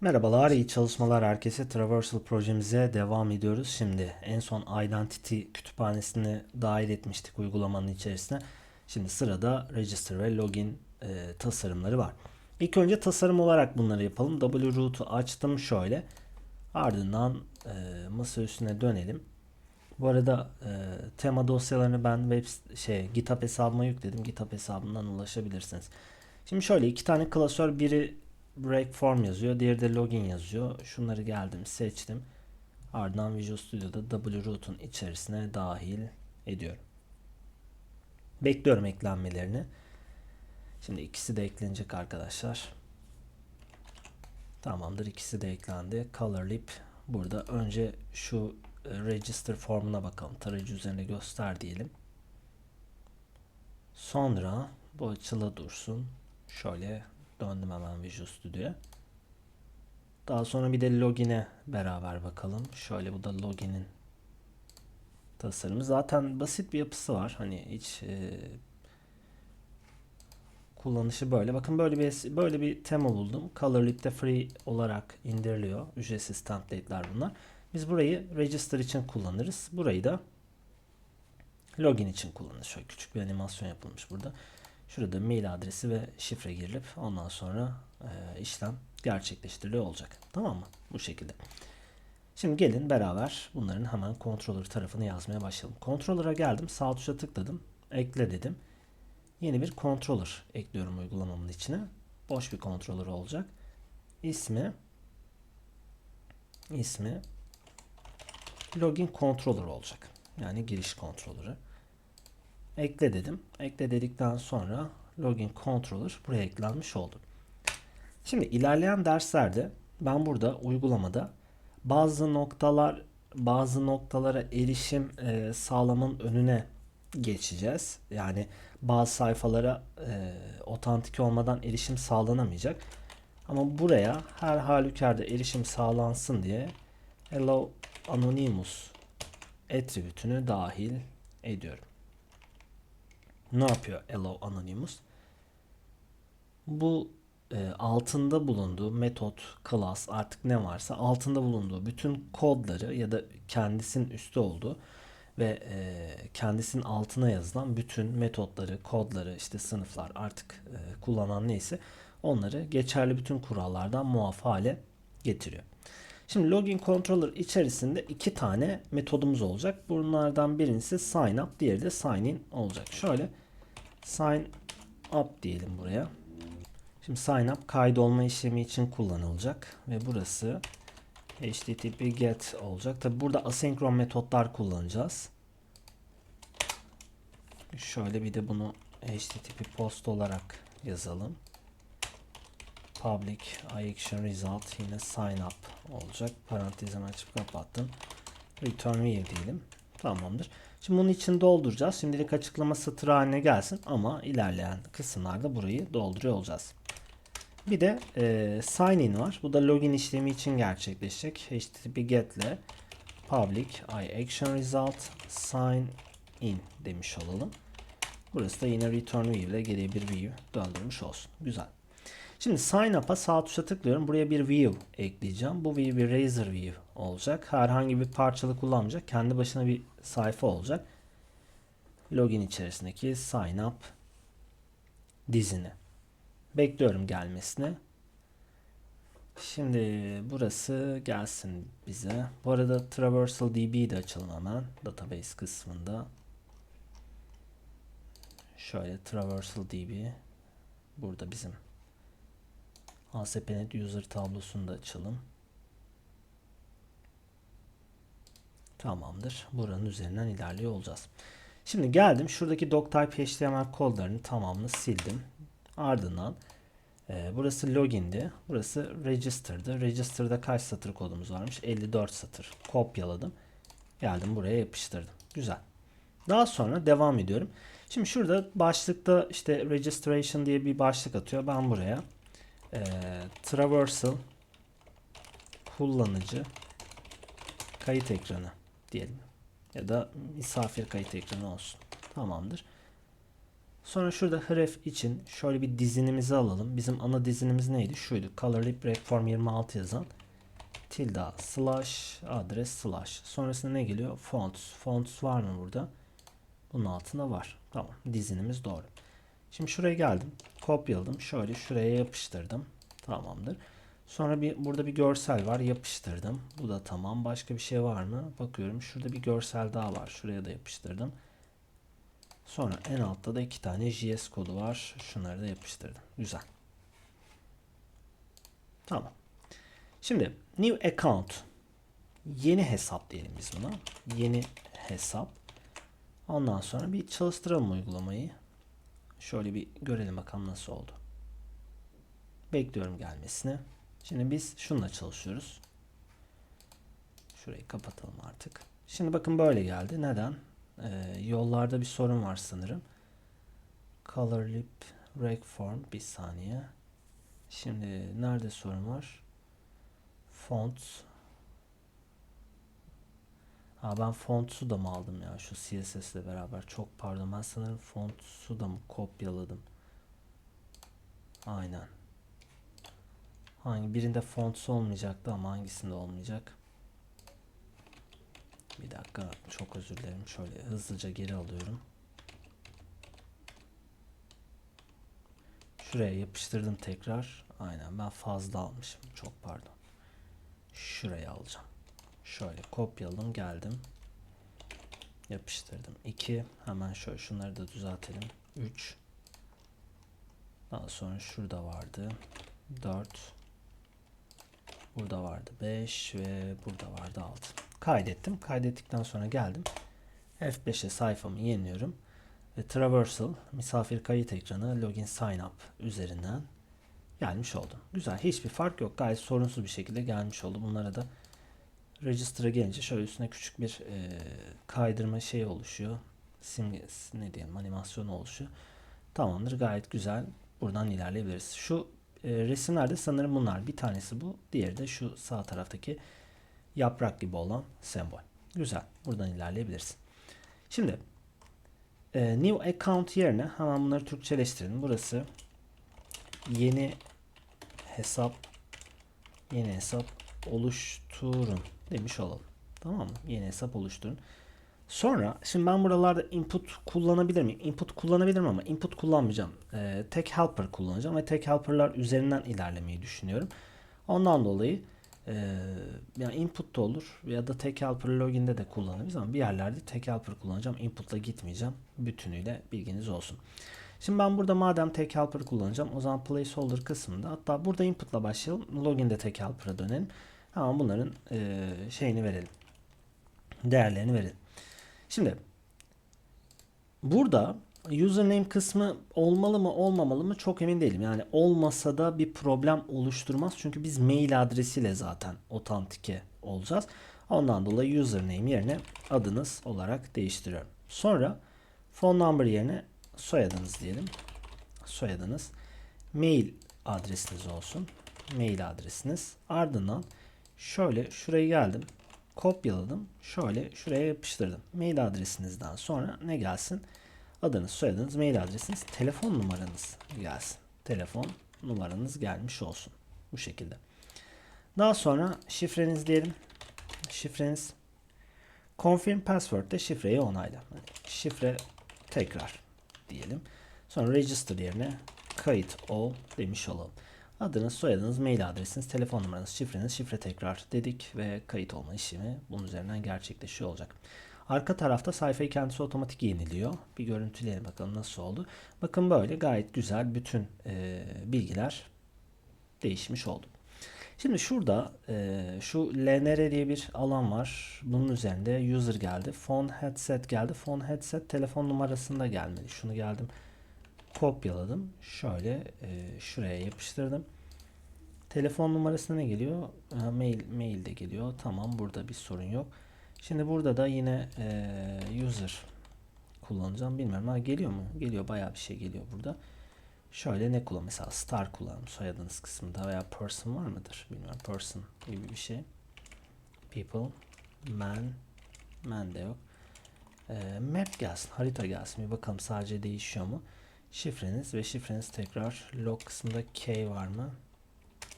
Merhabalar, iyi çalışmalar herkese. Traversal projemize devam ediyoruz. Şimdi en son Identity kütüphanesini dahil etmiştik uygulamanın içerisine. Şimdi sırada Register ve Login e, tasarımları var. İlk önce tasarım olarak bunları yapalım. Wroot'u açtım şöyle. Ardından e, masa üstüne dönelim. Bu arada e, tema dosyalarını ben web şey GitHub hesabıma yükledim. GitHub hesabından ulaşabilirsiniz. Şimdi şöyle iki tane klasör biri break form yazıyor. Diğeri de login yazıyor. Şunları geldim seçtim. Ardından Visual Studio'da wroot'un içerisine dahil ediyorum. Bekliyorum eklenmelerini. Şimdi ikisi de eklenecek arkadaşlar. Tamamdır ikisi de eklendi. Color lip burada önce şu e, register formuna bakalım. Tarayıcı üzerinde göster diyelim. Sonra bu açılı dursun. Şöyle döndüm hemen Visual Studio'ya. Daha sonra bir de login'e beraber bakalım. Şöyle bu da login'in tasarımı. Zaten basit bir yapısı var. Hani hiç e, kullanışı böyle. Bakın böyle bir böyle bir tema buldum. Colorlip'te free olarak indiriliyor. Ücretsiz template'ler bunlar. Biz burayı register için kullanırız. Burayı da login için kullanırız. Şöyle küçük bir animasyon yapılmış burada. Şurada mail adresi ve şifre girilip ondan sonra e, işlem gerçekleştiriliyor olacak. Tamam mı? Bu şekilde. Şimdi gelin beraber bunların hemen controller tarafını yazmaya başlayalım. Controller'a geldim. Sağ tuşa tıkladım. Ekle dedim. Yeni bir controller ekliyorum uygulamamın içine. Boş bir controller olacak. İsmi ismi login controller olacak. Yani giriş controller'ı. Ekle dedim. Ekle dedikten sonra login controller buraya eklenmiş oldu. Şimdi ilerleyen derslerde ben burada uygulamada bazı noktalar bazı noktalara erişim e, sağlamın önüne geçeceğiz. Yani bazı sayfalara e, otantik olmadan erişim sağlanamayacak. Ama buraya her halükarda erişim sağlansın diye allow anonymous attribütünü dahil ediyorum. Ne yapıyor allow anonymous? Bu e, altında bulunduğu metot, class artık ne varsa altında bulunduğu bütün kodları ya da kendisinin üstü olduğu ve e, kendisinin altına yazılan bütün metotları, kodları, işte sınıflar artık e, kullanan neyse onları geçerli bütün kurallardan muaf hale getiriyor. Şimdi login controller içerisinde iki tane metodumuz olacak. Bunlardan birincisi sign up, diğeri de sign in olacak. Şöyle sign up diyelim buraya. Şimdi sign up kaydolma işlemi için kullanılacak ve burası http get olacak. Tabi burada asenkron metotlar kullanacağız. Şöyle bir de bunu http post olarak yazalım. Public action result yine sign up olacak. Parantezini açıp kapattım. Return view diyelim. Tamamdır. Şimdi bunun için dolduracağız. Şimdilik açıklama satırı haline gelsin ama ilerleyen kısımlarda burayı dolduruyor olacağız. Bir de e, sign in var. Bu da login işlemi için gerçekleşecek. HTTP get ile public action result sign in demiş olalım. Burası da yine return view ile geriye bir view döndürmüş olsun. Güzel. Şimdi sign up'a sağ tuşa tıklıyorum. Buraya bir view ekleyeceğim. Bu view bir razor view olacak. Herhangi bir parçalı kullanmayacak. Kendi başına bir sayfa olacak. Login içerisindeki sign up dizini. Bekliyorum gelmesini. Şimdi burası gelsin bize. Bu arada Traversal DB'yi de açalım hemen. Database kısmında. Şöyle Traversal DB. Burada bizim ASP.NET User tablosunu da açalım. Tamamdır. Buranın üzerinden ilerliyor olacağız. Şimdi geldim. Şuradaki doctype HTML kodlarını tamamını sildim. Ardından e, burası login'di. Burası register'dı. Register'da kaç satır kodumuz varmış? 54 satır. Kopyaladım. Geldim buraya yapıştırdım. Güzel. Daha sonra devam ediyorum. Şimdi şurada başlıkta işte registration diye bir başlık atıyor. Ben buraya e, traversal kullanıcı kayıt ekranı diyelim. Ya da misafir kayıt ekranı olsun. Tamamdır. Sonra şurada href için şöyle bir dizinimizi alalım. Bizim ana dizinimiz neydi? Şuydu. Colorlib Reform 26 yazan. Tilda slash adres slash. Sonrasında ne geliyor? Fonts. Fonts var mı burada? Bunun altında var. Tamam. Dizinimiz doğru. Şimdi şuraya geldim. Kopyaladım. Şöyle şuraya yapıştırdım. Tamamdır. Sonra bir burada bir görsel var. Yapıştırdım. Bu da tamam. Başka bir şey var mı? Bakıyorum. Şurada bir görsel daha var. Şuraya da yapıştırdım. Sonra en altta da iki tane JS kodu var. Şunları da yapıştırdım. Güzel. Tamam. Şimdi new account. Yeni hesap diyelim biz buna. Yeni hesap. Ondan sonra bir çalıştıralım uygulamayı. Şöyle bir görelim bakalım nasıl oldu. Bekliyorum gelmesini. Şimdi biz şununla çalışıyoruz. Şurayı kapatalım artık. Şimdi bakın böyle geldi. Neden? Ee, yollarda bir sorun var sanırım. Color lip rec form bir saniye. Şimdi nerede sorun var? Font. Ha ben font'u da mı aldım ya şu CSS ile beraber? Çok pardon ben sanırım font'u da mı kopyaladım? Aynen. Hangi birinde fonts olmayacaktı ama hangisinde olmayacak? Bir dakika çok özür dilerim. Şöyle hızlıca geri alıyorum. Şuraya yapıştırdım tekrar. Aynen ben fazla almışım. Çok pardon. Şuraya alacağım. Şöyle kopyaladım geldim. Yapıştırdım. 2. Hemen şöyle şunları da düzeltelim. 3. Daha sonra şurada vardı. 4. Burada vardı 5 ve burada vardı 6. Kaydettim. Kaydettikten sonra geldim. F5'e sayfamı yeniliyorum. Ve Traversal misafir kayıt ekranı login sign up üzerinden gelmiş oldu. Güzel. Hiçbir fark yok. Gayet sorunsuz bir şekilde gelmiş oldu. Bunlara da register'a gelince şöyle üstüne küçük bir e, kaydırma şey oluşuyor. Simge, ne diyelim animasyon oluşuyor. Tamamdır. Gayet güzel. Buradan ilerleyebiliriz. Şu e, resimlerde sanırım bunlar. Bir tanesi bu. Diğeri de şu sağ taraftaki yaprak gibi olan sembol. Güzel. Buradan ilerleyebiliriz. Şimdi e, new account yerine hemen bunları Türkçeleştirelim. Burası yeni hesap yeni hesap oluşturun demiş olalım. Tamam mı? Yeni hesap oluşturun. Sonra şimdi ben buralarda input kullanabilir miyim? Input kullanabilirim ama input kullanmayacağım. Ee, tek helper kullanacağım ve tek helper'lar üzerinden ilerlemeyi düşünüyorum. Ondan dolayı e, yani input da olur ya da tek helper login'de de kullanabiliriz ama bir yerlerde tek helper kullanacağım. Input'la gitmeyeceğim. Bütünüyle bilginiz olsun. Şimdi ben burada madem tek helper kullanacağım o zaman placeholder kısmında hatta burada input'la başlayalım. Login'de tek helper'a dönelim. Ama bunların e, şeyini verelim. Değerlerini verelim. Şimdi burada username kısmı olmalı mı olmamalı mı çok emin değilim. Yani olmasa da bir problem oluşturmaz. Çünkü biz mail adresiyle zaten otantike olacağız. Ondan dolayı username yerine adınız olarak değiştiriyorum. Sonra phone number yerine soyadınız diyelim. Soyadınız. Mail adresiniz olsun. Mail adresiniz. Ardından şöyle şuraya geldim kopyaladım. Şöyle şuraya yapıştırdım. Mail adresinizden sonra ne gelsin? Adınız, soyadınız, mail adresiniz, telefon numaranız gelsin. Telefon numaranız gelmiş olsun. Bu şekilde. Daha sonra şifreniz diyelim. Şifreniz confirm password de şifreyi onayla. Şifre tekrar diyelim. Sonra register yerine kayıt ol demiş olalım. Adınız, soyadınız, mail adresiniz, telefon numaranız, şifreniz, şifre tekrar dedik ve kayıt olma işlemi bunun üzerinden gerçekleşiyor olacak. Arka tarafta sayfayı kendisi otomatik yeniliyor. Bir görüntüleyelim bakalım nasıl oldu. Bakın böyle gayet güzel bütün e, bilgiler değişmiş oldu. Şimdi şurada e, şu LNR diye bir alan var. Bunun üzerinde user geldi. Phone headset geldi. Phone headset telefon numarasında gelmedi. Şunu geldim kopyaladım. Şöyle e, şuraya yapıştırdım. Telefon numarasına ne geliyor? Ha, mail mail de geliyor. Tamam burada bir sorun yok. Şimdi burada da yine e, user kullanacağım. Bilmiyorum ama geliyor mu? Geliyor bayağı bir şey geliyor burada. Şöyle ne kullan? Mesela star kullanım soyadınız kısmında veya person var mıdır? Bilmiyorum. Person gibi bir şey. People, man, man de yok. E, map gelsin, harita gelsin. Bir bakalım sadece değişiyor mu? Şifreniz ve şifreniz tekrar log kısmında key var mı?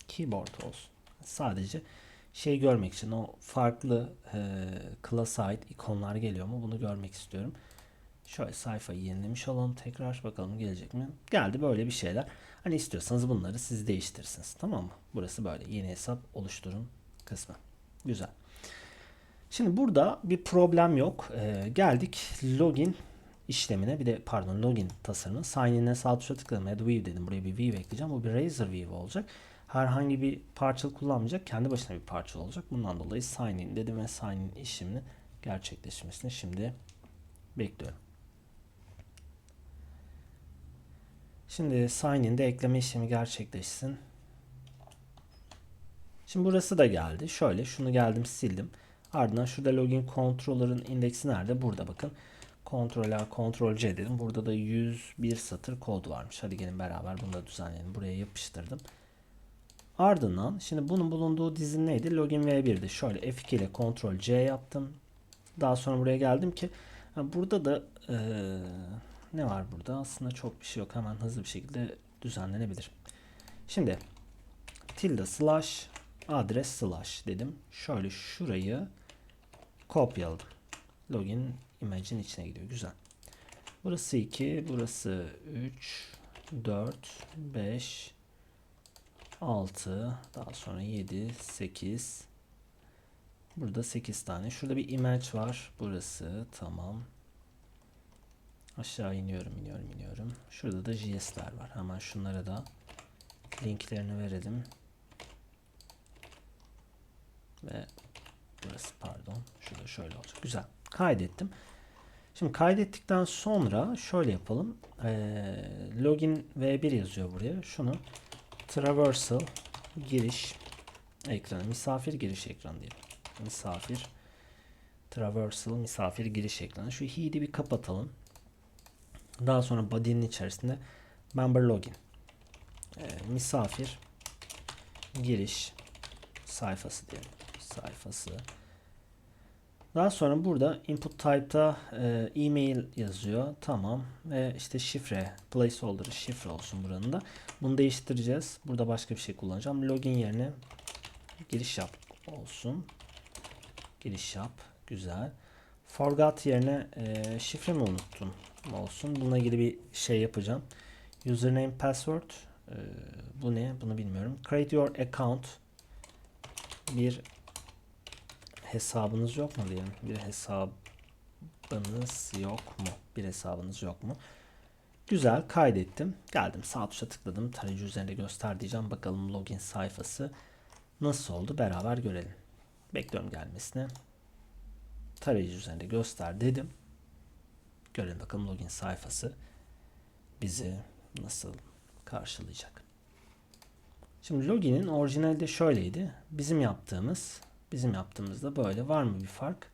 Keyboard olsun. Sadece şey görmek için o farklı e, class'a ait ikonlar geliyor mu bunu görmek istiyorum. Şöyle sayfayı yenilemiş olalım tekrar bakalım gelecek mi? Geldi böyle bir şeyler. Hani istiyorsanız bunları siz değiştirirsiniz. Tamam mı? Burası böyle yeni hesap oluşturun kısmı. Güzel. Şimdi burada bir problem yok. Ee, geldik login işlemine bir de pardon login tasarımı. Sign in'e sağ tuşa tıkladım. View dedim. Buraya bir view ekleyeceğim. Bu bir Razor view olacak. Herhangi bir parçal kullanmayacak. Kendi başına bir parçal olacak. Bundan dolayı sign in dedim ve sign in işlemini gerçekleşmesini şimdi bekliyorum. Şimdi sign in'de ekleme işlemi gerçekleşsin. Şimdi burası da geldi. Şöyle şunu geldim sildim. Ardından şurada login controller'ın indeksi nerede? Burada bakın. Ctrl A, Ctrl C dedim. Burada da 101 satır kod varmış. Hadi gelin beraber bunu da düzenleyelim. Buraya yapıştırdım. Ardından şimdi bunun bulunduğu dizin neydi? Login V1'di. Şöyle F2 ile Ctrl C yaptım. Daha sonra buraya geldim ki burada da ee, ne var burada? Aslında çok bir şey yok. Hemen hızlı bir şekilde düzenlenebilir. Şimdi tilde slash adres slash dedim. Şöyle şurayı kopyaladım. Login image'in içine gidiyor. Güzel. Burası 2, burası 3, 4, 5, 6, daha sonra 7, 8. Burada 8 tane. Şurada bir image var. Burası tamam. Aşağı iniyorum, iniyorum, iniyorum. Şurada da JS'ler var. Hemen şunlara da linklerini verelim. Ve burası pardon. Şurada şöyle olacak. Güzel. Kaydettim. Şimdi kaydettikten sonra şöyle yapalım. Ee, login V1 yazıyor buraya. Şunu traversal giriş ekranı, misafir giriş ekranı diyelim. Misafir traversal misafir giriş ekranı. Şu head'i bir kapatalım. Daha sonra body'nin içerisinde member login ee, misafir giriş sayfası diyelim. Sayfası. Daha sonra burada input type'ta e, e-mail yazıyor. Tamam. Ve işte şifre, placeholder şifre olsun buranın da. Bunu değiştireceğiz. Burada başka bir şey kullanacağım. Login yerine giriş yap olsun. Giriş yap. Güzel. Forgot yerine e, şifre mi unuttum olsun. Bununla ilgili bir şey yapacağım. Username, password. E, bu ne? Bunu bilmiyorum. Create your account. Bir hesabınız yok mu diyelim. Bir hesabınız yok mu? Bir hesabınız yok mu? Güzel kaydettim. Geldim sağ tuşa tıkladım. Tarayıcı üzerinde göster diyeceğim. Bakalım login sayfası nasıl oldu beraber görelim. Bekliyorum gelmesini. Tarayıcı üzerinde göster dedim. Görelim bakalım login sayfası bizi nasıl karşılayacak. Şimdi login'in orijinalde şöyleydi. Bizim yaptığımız Bizim yaptığımızda böyle. Var mı bir fark?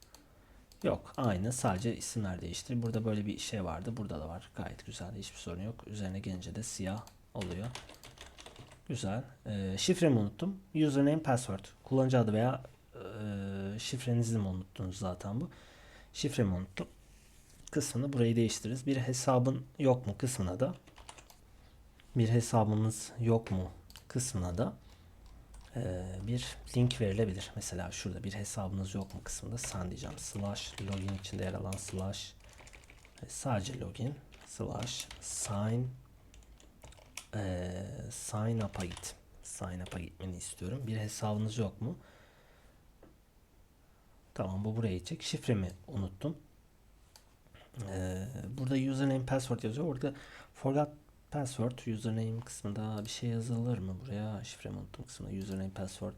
Yok. Aynı. Sadece isimler değiştir. Burada böyle bir şey vardı. Burada da var. Gayet güzel. Hiçbir sorun yok. Üzerine gelince de siyah oluyor. Güzel. E, şifremi unuttum. Username, password. Kullanıcı adı veya e, şifrenizi mi unuttunuz zaten bu. Şifremi unuttum. Kısmını burayı değiştiririz. Bir hesabın yok mu kısmına da bir hesabımız yok mu kısmına da bir link verilebilir. Mesela şurada bir hesabınız yok mu kısmında sen diyeceğim. Slash login içinde yer alan slash sadece login slash sign e, sign up'a git. Sign up'a gitmeni istiyorum. Bir hesabınız yok mu? Tamam bu buraya gidecek. Şifremi unuttum. Ee, burada username password yazıyor. Orada forgot Password username kısmında bir şey yazılır mı buraya? Şifremi unuttum kısmında username password.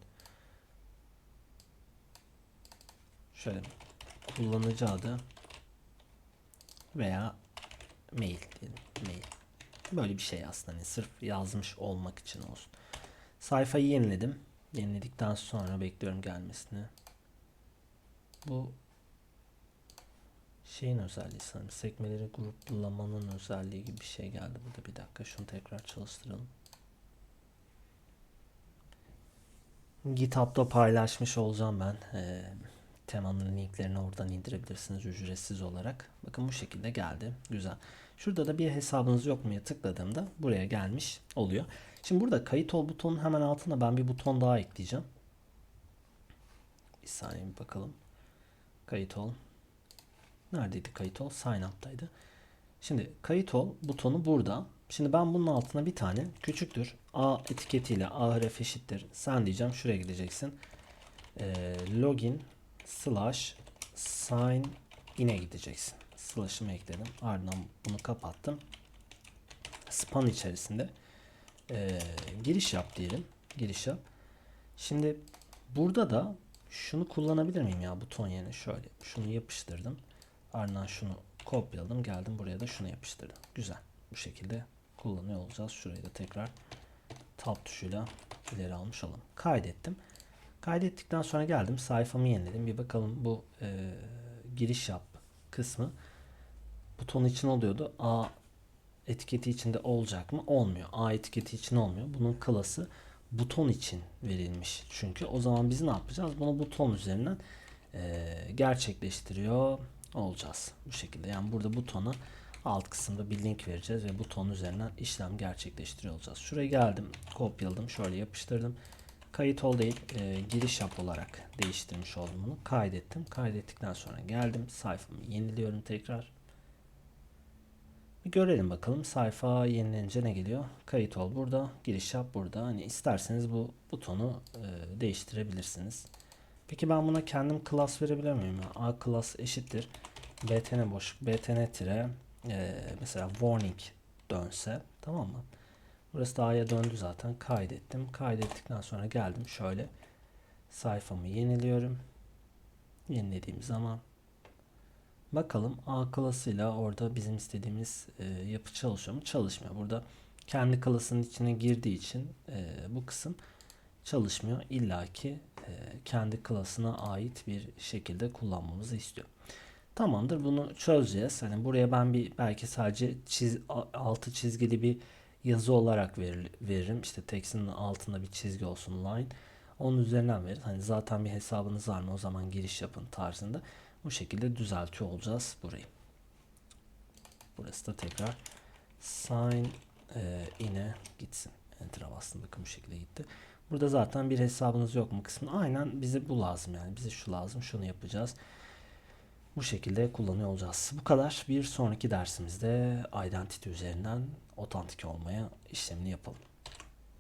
Şöyle kullanıcı adı veya mail diyelim. Mail. Böyle bir şey aslında hani sırf yazmış olmak için olsun. Sayfayı yeniledim. Yeniledikten sonra bekliyorum gelmesini. Bu şeyin özelliği sanırım. Sekmeleri gruplamanın özelliği gibi bir şey geldi burada. Bir dakika şunu tekrar çalıştıralım. GitHub'da paylaşmış olacağım ben. E, temanın linklerini oradan indirebilirsiniz ücretsiz olarak. Bakın bu şekilde geldi. Güzel. Şurada da bir hesabınız yok mu'ya tıkladığımda buraya gelmiş oluyor. Şimdi burada kayıt ol butonun hemen altına ben bir buton daha ekleyeceğim. Bir saniye bir bakalım. Kayıt ol. Neredeydi kayıt ol? Sign up'taydı. Şimdi kayıt ol butonu burada. Şimdi ben bunun altına bir tane küçüktür A etiketiyle ahref eşittir. Sen diyeceğim şuraya gideceksin. Ee, login slash sign in'e gideceksin. Slash'ımı ekledim. Ardından bunu kapattım. Span içerisinde ee, giriş yap diyelim. Giriş yap. Şimdi burada da şunu kullanabilir miyim ya buton yerine şöyle şunu yapıştırdım. Ardından şunu kopyaladım geldim buraya da şunu yapıştırdım. Güzel. Bu şekilde kullanıyor olacağız. Şurayı da tekrar tab tuşuyla ileri almış olalım. Kaydettim. Kaydettikten sonra geldim sayfamı yeniledim. Bir bakalım bu e, giriş yap kısmı buton için oluyordu. A etiketi içinde olacak mı? Olmuyor. A etiketi için olmuyor. Bunun klası buton için verilmiş. Çünkü o zaman biz ne yapacağız? Bunu buton üzerinden e, gerçekleştiriyor olacağız. Bu şekilde. Yani burada butona alt kısımda bir link vereceğiz ve buton üzerinden işlem gerçekleştiriyor olacağız. Şuraya geldim. Kopyaladım. Şöyle yapıştırdım. Kayıt ol değil e, giriş yap olarak değiştirmiş oldum bunu. Kaydettim. Kaydettikten sonra geldim. Sayfamı yeniliyorum tekrar. Bir görelim bakalım sayfa yenilenince ne geliyor. Kayıt ol burada, giriş yap burada. Hani isterseniz bu butonu e, değiştirebilirsiniz. Peki ben buna kendim class verebilir miyim? A class eşittir. btn boşluk btn tire e, mesela warning dönse tamam mı? Burası da A'ya döndü zaten. Kaydettim. Kaydettikten sonra geldim şöyle sayfamı yeniliyorum. Yenilediğim zaman Bakalım A klasıyla orada bizim istediğimiz e, yapı çalışıyor mu? Çalışmıyor. Burada kendi klasının içine girdiği için e, bu kısım çalışmıyor. İlla ki kendi klasına ait bir şekilde kullanmamızı istiyor. Tamamdır. Bunu çözeceğiz. Hani buraya ben bir belki sadece çiz, altı çizgili bir yazı olarak verir, veririm. İşte text'in altında bir çizgi olsun line. Onun üzerinden verir. Hani zaten bir hesabınız var mı o zaman giriş yapın tarzında. Bu şekilde düzeltiyor olacağız burayı. Burası da tekrar sign e, in'e gitsin. Enter'a bastım bakın bu şekilde gitti. Burada zaten bir hesabınız yok mu kısmı. Aynen bize bu lazım yani. Bize şu lazım. Şunu yapacağız. Bu şekilde kullanıyor olacağız. Bu kadar. Bir sonraki dersimizde identity üzerinden otantik olmaya işlemini yapalım.